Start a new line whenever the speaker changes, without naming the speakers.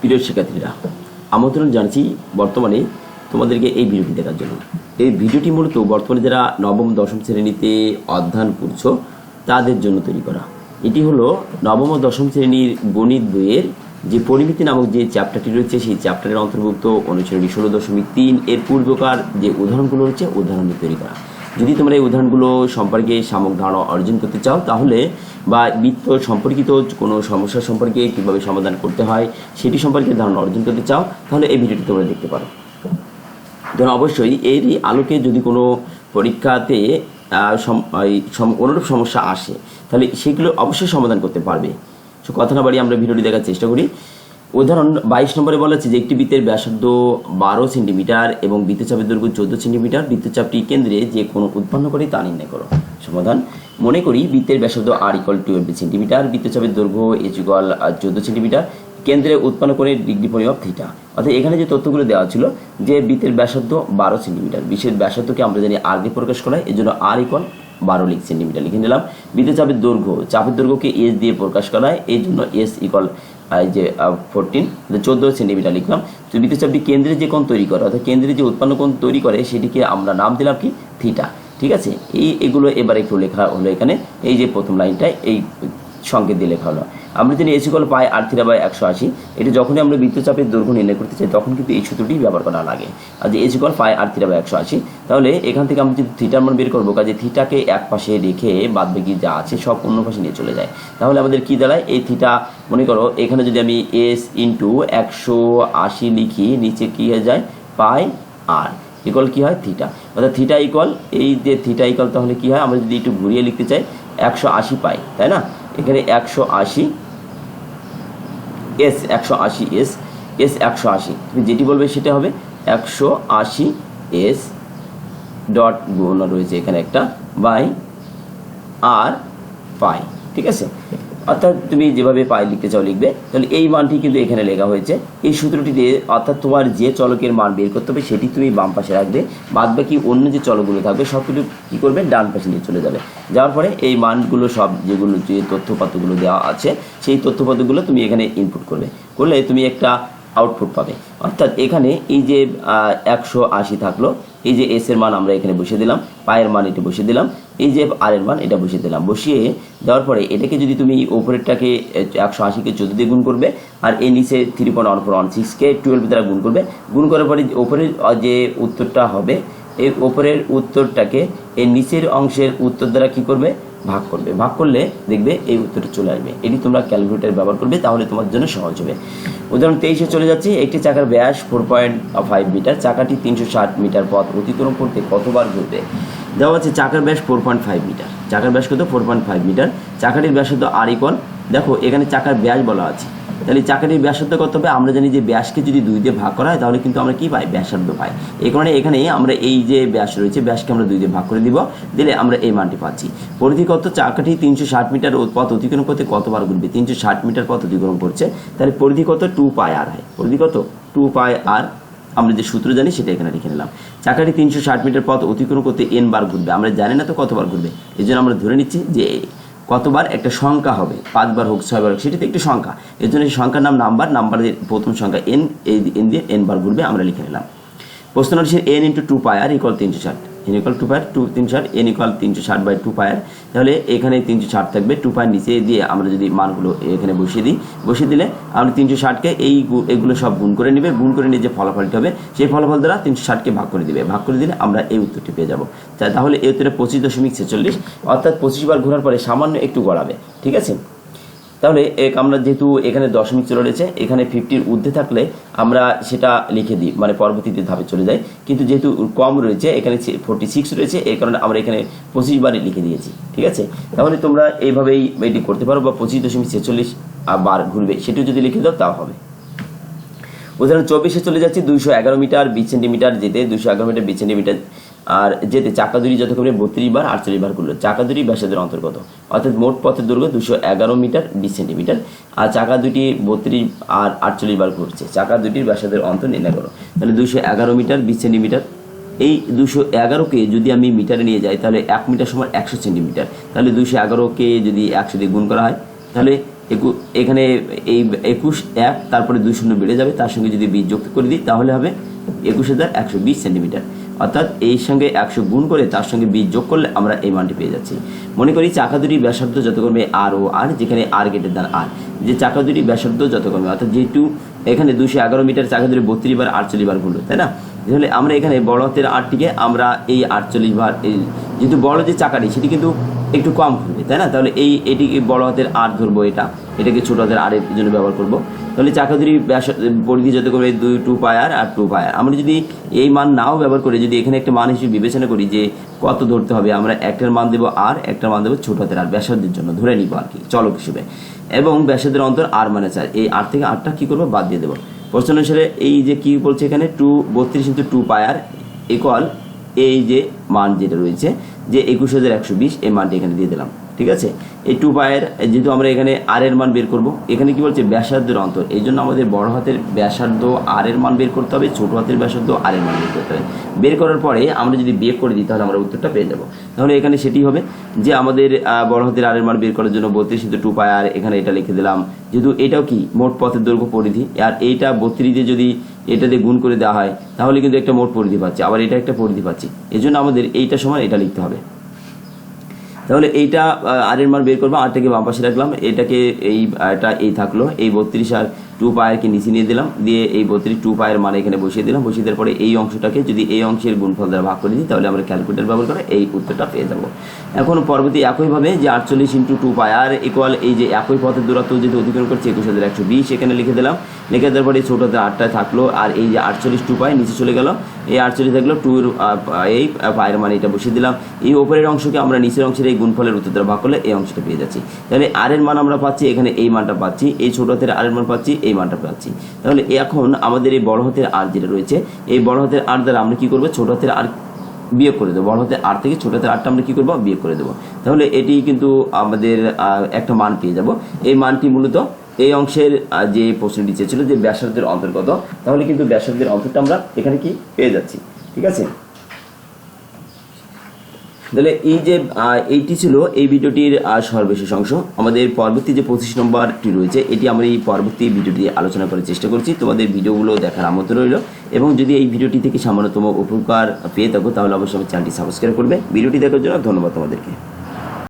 প্রিয় শিক্ষার্থীরা, আমন্ত্রণ জানাচ্ছি বর্তমানে তোমাদেরকে এই ভিডিওটি দেখার জন্য। এই ভিডিওটি মূলত বর্তমানে যারা নবম, দশম শ্রেণীতে অধ্যয়ন করছ, তাদের জন্য তৈরি করা। এটি হলো নবম ও দশম শ্রেণির গণিত বইয়ের যে পরিমিতি নামক যে চ্যাপ্টারটি রয়েছে, সেই চ্যাপ্টারের অন্তর্ভুক্ত অনুচ্ছেদ ষোলো দশমিক তিন এর পূর্বকার যে উদাহরণগুলো রয়েছে, উদাহরণটি তৈরি করা। যদি তোমরা এই উদাহরণগুলো সম্পর্কে সামগ্রিক ধারণা অর্জন করতে চাও, তাহলে বা বৃত্ত সম্পর্কিত কোনো সমস্যা সম্পর্কে কীভাবে সমাধান করতে হয়, সেটি সম্পর্কে ধারণা অর্জন করতে চাও, তাহলে এই ভিডিওটি তোমরা দেখতে পারো। ধরো অবশ্যই এরই আলোকে যদি কোনো পরীক্ষাতে অনুরূপ সমস্যা আসে, তাহলে সেগুলো অবশ্যই সমাধান করতে পারবে। কথা না বাড়ি আমরা ভিডিওটি দেখার চেষ্টা করি। উদাহরণ, বাইশ নম্বরে বলা আছে যে একটি বৃত্তের ব্যাসার্ধ বারো সেন্টিমিটার এবং বৃত্তচাপের দৈর্ঘ্য চোদ্দ সেন্টিমিটার। বৃত্তচাপটি কেন্দ্রে যে কোনো উৎপন্ন করে তা নির্ণয় করো। সমাধান, মনে করি বৃত্তের ব্যাসার্ধ আর ইকল টুয়েলভ সেন্টিমিটার বৃত্তচাপের দৈর্ঘ্য এইচ ইকল চোদ্দ সেন্টিমিটার, কেন্দ্রে উৎপন্ন করে ডিগ্রি পরিমাপ থিটা অর্থাৎ এখানে যে তথ্যগুলো দেওয়া ছিল যে বৃত্তের ব্যাসার্ধ বারো সেন্টিমিটার বিশ্বের ব্যাসার্ধকে আমরা জানি আর দিয়ে প্রকাশ করা এই জন্য আর ইকল বারো লিখ সেন্টিমিটার লিখে নিলাম। বৃত্তের চাপের দৈর্ঘ্য, চাপের দৈর্ঘ্যকে এস দিয়ে প্রকাশ করা হয় জন্য এস ইকল এই যে ফোরটিন চোদ্দ সেন্টিমিটার লিখলাম। তো বিদ্যুৎ চাপটি কেন্দ্রে যে কোণ তৈরি করে, অর্থাৎ কেন্দ্রে যে উৎপন্ন কোণ তৈরি করে, সেটিকে আমরা নাম দিলাম কি? থিটা ঠিক আছে? এই, এগুলো এবার একটু লেখা হলো এখানে। এই যে প্রথম লাইনটায় এই সংকেত দিয়ে লেখা হলো। আমরা জানি এসিকল পাই আর থিটা বাই একশো আশি, এটা যখনই আমরা বৃত্তচাপের দৈর্ঘ্য নির্ণয় করতে চাই, তখন কিন্তু এই সূত্রটি ব্যবহার করা লাগে। আর যে এসিকল পাই আর থিটা বাই একশো আশি, তাহলে এখান থেকে আমরা যদি থিটার মান বের করব, কাজে থিটাকে এক পাশে রেখে বাদ বাকি যা আছে সব অন্য পাশে নিয়ে চলে যায়। তাহলে আমাদের কি দাঁড়ায়? এই থিটা মনে করো এখানে যদি আমি এস ইন্টু একশো আশি লিখি, নিচে কী হয়ে যায়? পাই আর ইকুয়াল কী হয়? থিটা অর্থাৎ থিটা ইকুয়াল এই যে থিটা ইকুয়াল তাহলে কি হয়? আমরা যদি একটু ঘুরিয়ে লিখতে চাই, একশো আশি পাই, তাই না? এখানে একশো আশি এস একশো আশি এস এস একশো আশি। তুমি যেটি বলবে সেটা হবে একশো আশি এস ডট গুণ রয়েছে এখানে একটা বাই আর পাই ঠিক আছে? অর্থাৎ তুমি যেভাবে পায়ে লিখতে চাও লিখবে, তাহলে এই মানটি কিন্তু এখানে লেখা হয়েছে। এই সূত্রটি দিয়ে অর্থাৎ তোমার যে চলকের মান বের করতে হবে, সেটি তুমি বাম পাশে রাখবে। বাদ বাকি অন্য যে চলকগুলো থাকবে সব কিছু কী করবে? ডান পাশে নিয়ে চলে যাবে। যাওয়ার পরে এই মানগুলো সব যেগুলো যে তথ্যপাত্রগুলো দেওয়া আছে, সেই তথ্যপাত্রগুলো তুমি এখানে ইনপুট করবে। করলে তুমি একটা আউটপুট পাবে। অর্থাৎ এখানে এই যে একশো আশি থাকল, এই যে এস এর মান আমরা এখানে বসিয়ে দিলাম পায়ের মান এটা বসিয়ে দিলাম, এই যে আর এর মান এটা বসিয়ে দিলাম। বসিয়ে দেওয়ার পরে এটাকে যদি তুমি ওপরেরটাকে একশো আশিকে চোদ্দ দিয়ে গুণ করবে, আর এই নিচে three point one four one সিক্সকে twelve দ্বারা গুণ করবে, গুণ করার পরে ওপরের যে উত্তরটা হবে এই ওপরের উত্তরটাকে এর নিচের অংশের উত্তর দ্বারা কি করবে? ভাগ করবে। ভাগ করলে দেখবে এই উত্তরটা চলে আসবে। এটি তোমরা ক্যালকুলেটার ব্যবহার করবে, তাহলে তোমার জন্য সহজ হবে। উদাহরণ তেইশে চলে যাচ্ছি। একটি চাকার ব্যাস ফোর পয়েন্ট ফাইভ মিটার চাকাটি তিনশো ষাট মিটার পথ অতিক্রম করতে কতবার ঘুরবে? দেওয়া আছে চাকার ব্যাস ফোর পয়েন্ট ফাইভ মিটার চাকার ব্যাস কত? ফোর পয়েন্ট ফাইভ মিটার চাকাটির ব্যাস ব্যাসার্ধ আর ইকল দেখো, এখানে চাকার ব্যাস বলা আছে। তাহলে চাকাটির ব্যাসার্ধ কত হবে? আমরা জানি যে ব্যাসকে যদি দুই দিয়ে ভাগ করা হয়, তাহলে কিন্তু আমরা কি পাই? ব্যাসার্ধ পাই। এই কারণে এখানে আমরা এই যে ব্যাস রয়েছে, ব্যাসকে আমরা দুই দিয়ে ভাগ করে দিব। দিলে আমরা এই মানটি পাচ্ছি। পরিধি কত? চাকাটি তিনশো ষাট মিটার পথ অতিক্রম করতে কতবার ঘুরবে তিনশো ষাট মিটার পথ অতিক্রম করছে। তাহলে পরিধি কত? টু পাই আর হয়। পরিধি কত? Two pi r. আমরা যে সূত্র জানি, সেটা এখানে লিখে নিলাম। চাকাটি তিনশো ষাট মিটার পথ অতিক্রম করতে এন বার ঘুরবে আমরা জানি না তো কতবার ঘুরবে এই আমরা ধরে নিচ্ছি যে কতবার একটা সংখ্যা হবে? পাঁচবার হোক, ছয়বার হোক, সেটিতে একটি সংখ্যা। এর জন্য সেই সংখ্যার নাম নাম্বার নাম্বারের প্রথম সংখ্যা এন এই এন দিয়ে এন বার ঘুরবে আমরা লিখে নিলাম। প্রশ্ন হচ্ছে এন ইন্টু টু পায় আর ইকল তিনশো ষাট। N equal to pi r two তিনশো ষাট এন ইকুয়াল তিনশো ষাট বাই টু পায়ার। তাহলে এখানে তিনশো ষাট থাকবে টু পায়ের নিচে দিয়ে আমরা যদি মানগুলো এখানে বসিয়ে দিই, বসিয়ে দিলে আমরা তিনশো ষাটকে এই এগুলো সব গুণ করে নেবে। গুণ করে নিয়ে যে ফলাফলটি হবে, সেই ফলাফল দ্বারা তিনশো ষাটকে ভাগ করে দিবে। ভাগ করে দিলে আমরা এই উত্তরটি পেয়ে যাব। তাহলে এই উত্তরে পঁচিশ দশমিক ছেচল্লিশ, অর্থাৎ পঁচিশ বার ঘোরার পরে সামান্য একটু গড়াবে। ঠিক আছে? তাহলে এক আমরা যেহেতু এখানে দশমিক চলে রয়েছে, এখানে ফিফটির ঊর্ধ্বে থাকলে আমরা সেটা লিখে দিই মানে পরবর্তীতে ধাপে চলে যাই। কিন্তু যেহেতু কম রয়েছে, এখানে ফোরটি সিক্স রয়েছে এই কারণে আমরা এখানে পঁচিশ বারে লিখে দিয়েছি, ঠিক আছে? তাহলে তোমরা এইভাবেই এটি করতে পারো বা পঁচিশ দশমিক ছেচল্লিশ বার ঘুরবে, সেটিও যদি লিখে দাও তাও হবে। উদাহরণ চব্বিশে চলে যাচ্ছি, দুইশো এগারো মিটার, বিশ সেন্টিমিটার যেতে, দুইশো এগারো মিটার, বিশ সেন্টিমিটার আর যেতে চাকা দুরি যথাক্রমে বত্রিশ বার, আটচল্লিশ বার করল। চাকা দুরি ব্যাসাদের অন্তর্গত। অর্থাৎ মোট পথের দৈর্ঘ্য দুশো এগারো মিটার, বিশ সেন্টিমিটার। আর চাকা দুটি বত্রিশ আর আটচল্লিশ বার ঘুরছে চাকা দুটির ব্যাসাদের অন্তর নির্ণয় করো। তাহলে দুশো এগারো মিটার, বিশ সেন্টিমিটার। এই দুশো এগারোকে যদি আমি মিটারে নিয়ে যাই, তাহলে এক মিটার সমান একশো সেন্টিমিটার। তাহলে দুশো এগারোকে যদি একশো দিয়ে গুণ করা হয়, তাহলে একু, এখানে এই একুশ এক, তারপরে দুই শূন্য বেড়ে যাবে। তার সঙ্গে যদি বিশ যোগ করে দিই, তাহলে হবে একুশ হাজার একশো বিশ সেন্টিমিটার। অর্থাৎ এই সঙ্গে একশো গুণ করে তার সঙ্গে বিশ যোগ করলে আমরা এই মানটি পেয়ে যাচ্ছি। মনে করি চাকা দুটি ব্যাসার্ধ যত কমবে আর ও আর, যেখানে আর গেটের দান আর যে চাকা দুটি ব্যাসার্ধ যত কমবে অর্থাৎ যেহেতু এখানে দুশো এগারো মিটার চাকা দুটি বত্রিশ বার আটচল্লিশ বার ঘুরলো তাই না? তাহলে আমরা এখানে বড় হাতের আটটিকে আমরা এই আটচল্লিশ বার, এই যেহেতু বড় যে চাকাটি, সেটি কিন্তু একটু কম ঘুরবে, তাই না? তাহলে এই, এটিকে বড় হাতের আট ধরবো এটা। এটাকে ছোট হাতের আরের জন্য ব্যবহার করব। তাহলে চাকা দুটি ব্যাস- পরিধি যত করবে দুই টু পায়ার আর টু পায়ার আমরা যদি এই মান নাও ব্যবহার করি, যদি এখানে একটা মান হিসেবে বিবেচনা করি যে কত ধরতে হবে, আমরা একটার মান দেবো আর একটার মান দেবো ছোট হাতের আর ব্যাসার্ধের জন্য ধরে নিব আর কি, চলক হিসেবে। এবং ব্যাসার্ধের অন্তর আর মানে চার এই আট থেকে আটটা কী করব? বাদ দিয়ে দেবো। প্রশ্ন অনুসারে এই যে কি বলছে এখানে? টু বত্রিশ ইন্টু টু পায়ার ইকুয়াল এই যে মান যেটা রয়েছে, যে একুশ হাজার একশো বিশ, এই মানটি এখানে দিয়ে দিলাম। ঠিক আছে? এই টু পায়ের, যেহেতু আমরা এখানে আর এর মান বের করব, এখানে কি বলছে? ব্যাসার্ধের অন্তর। এই জন্য আমাদের বড় হাতের ব্যাসার্ধ আর এর মান বের করতে হবে, ছোট হাতের ব্যাসার্ধ আর এর মান বের করতে হবে। বের করার পরে আমরা যদি বিয়োগ করে দিই, তাহলে আমরা উত্তরটা পেয়ে যাব। তাহলে এখানে সেটি হবে যে আমাদের বড় হাতের আর এর মান বের করার জন্য বত্রিশ ইন্টু টু পায়ার এখানে এটা লিখে দিলাম। যেহেতু এটাও কি? মোট পথের দৈর্ঘ্য পরিধি। আর এইটা বত্রিশে যদি এটা দিয়ে গুণ করে দেওয়া হয়, তাহলে কিন্তু একটা মোট পরিধি পাচ্ছি। আবার এটা একটা পরিধি পাচ্ছি। এই জন্য আমাদের এইটা সময় এটা লিখতে হবে। তাহলে এইটা আর এর মান বের করব আরটাকে বাম পাশে রাখলাম। এটাকে এই এটা এই থাকল, এই বত্রিশ আর টু পায়েরকে নিচে নিয়ে দিলাম, দিয়ে এই বত্রিশ টু পায়ের মান এখানে বসিয়ে দিলাম। বসিয়ে দেওয়ার পরে এই অংশটাকে যদি এই অংশের গুণফল দ্বারা ভাগ করে দিই, তাহলে আমরা ক্যালকুলেটর ব্যবহার করে এই উত্তরটা পেয়ে যাব। এখন পরবর্তী একইভাবে যে আটচল্লিশ ইন্টু টু পায়ার ইকুয়াল এই যে একই পথের দূরত্ব যদি অতিক্রম করছে, একুশ হাজার একশো বিশ, এখানে লিখে দিলাম। লিখে দেওয়ার পরে ছোটো হাতের আটটায় থাকল, আর এই যে আটচল্লিশ টু পায় নিচে চলে গেল। এই আটচল্লিশ থাকল টুর এই পায়ের মানে এটা বসিয়ে দিলাম। এই ওপরের অংশকে আমরা নিচের অংশের এই গুণফলের উত্তর দ্বারা ভাগ করলে এই অংশটা পেয়ে যাচ্ছি। তাহলে আর এর মান আমরা পাচ্ছি, এখানে এই মানটা পাচ্ছি, এই ছোটো হাতের আর এর মান পাচ্ছি এই মানটা পাচ্ছি। তাহলে এখন আমাদের এই বড় হাতের আর যেটা রয়েছে, এই বড় হাতের আর দ্বারা আমরা কি করব? ছোট হাতের আর বিয়োগ করে দেবো। বড় হাতের আর থেকে ছোট হাতের আটটা আমরা কি করব? বিয়োগ করে দেবো। তাহলে এটি কিন্তু আমাদের একটা মান পেয়ে যাব। এই মানটি মূলত এই অংশের যে প্রশ্নটি চেয়েছিল যে ব্যাসার্ধের অন্তর্গত, তাহলে কিন্তু ব্যাসার্ধের অন্তরটা আমরা এখানে কি পেয়ে যাচ্ছি? ঠিক আছে? তাহলে এই যে এইটি ছিল এই ভিডিওটির সর্বশেষ অংশ। আমাদের পরবর্তী যে পঁচিশ নম্বরটি রয়েছে, এটি আমরা এই পরবর্তী ভিডিওটি আলোচনা করার চেষ্টা করছি। তোমাদের ভিডিওগুলো দেখার আমন্ত্রণ রইল। এবং যদি এই ভিডিওটি থেকে সামান্যতম উপকার পেয়ে থাকো, তাহলে অবশ্যই আমার চ্যানেলটি সাবস্ক্রাইব করবে। ভিডিওটি দেখার জন্য ধন্যবাদ তোমাদেরকে।